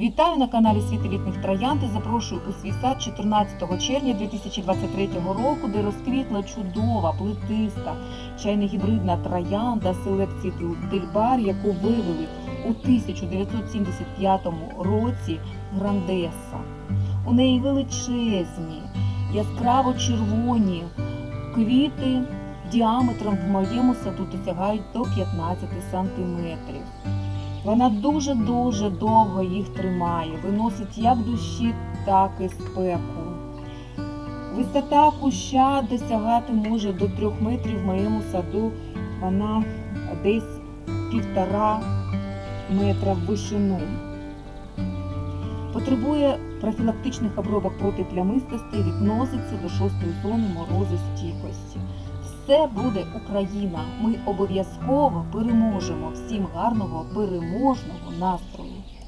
Вітаю на каналі Світ елітних троянд і запрошую у свій сад 14 червня 2023 року, де розквітла чудова, плетиста, чайно-гібридна троянда селекції Дельбар, яку вивели у 1975 році Грандеса. У неї величезні, яскраво червоні квіти діаметром в моєму саду досягають до 15 сантиметрів. Вона дуже-дуже довго їх тримає, виносить як душі, так і спеку. Висота куща досягати може до трьох метрів в моєму саду. Вона десь півтора метра в вишину. Потребує профілактичних обробок проти плямистості, відноситься до шостої зони морозостійкості. Все буде Україна. Ми обов'язково переможемо. Всім гарного переможного настрою.